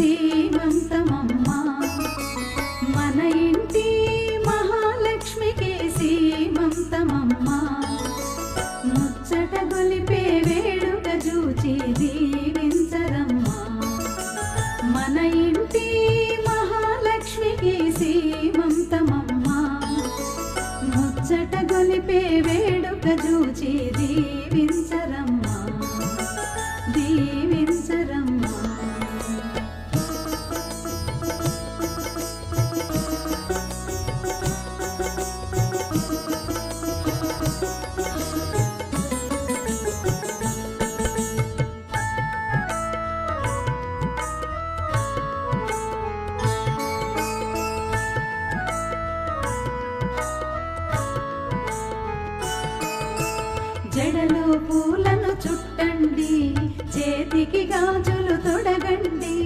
సీమంతమమ్మ మన ఇంటి మహాలక్ష్మికి సీమంతమమ్మ ముచ్చట గొలిపే వేడుక చూచి దీవించరమ్మా మన ఇంటి మహాలక్ష్మికి సీమంతమమ్మ ముచ్చట గొలిపే వేడుక చూచి దీవించరమ్మా జడలో పూలను చుట్టండి చేతికి గాజులు తొడగండి.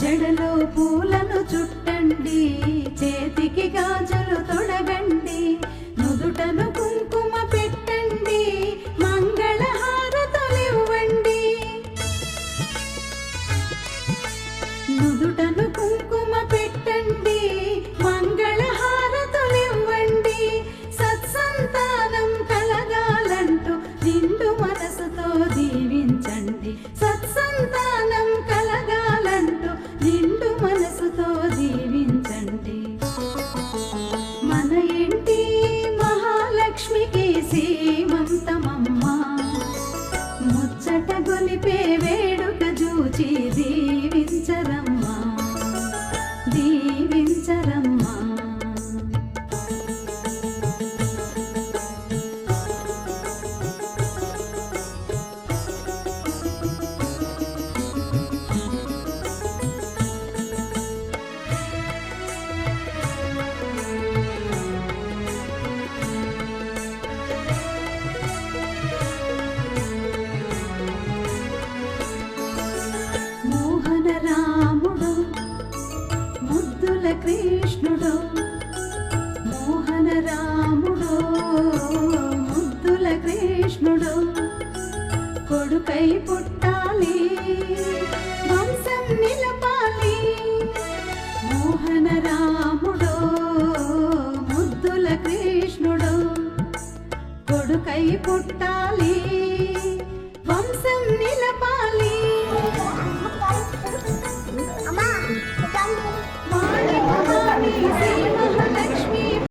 జడలో పూలను చుట్టండి చేతికి గాజులు తొడగండి. నుదుటను కుంకుమ పెట్టండి మంగళ ఇవ్వండి నుదుటను రాముడు ముద్దుల కృష్ణుడు కొడుకై పుట్టాలి వంశం నిలపాలి. మోహన రాముడు ముద్దుల కృష్ణుడు కొడుకై పుట్టాలి వంశం నిలపాలి. అమ్మా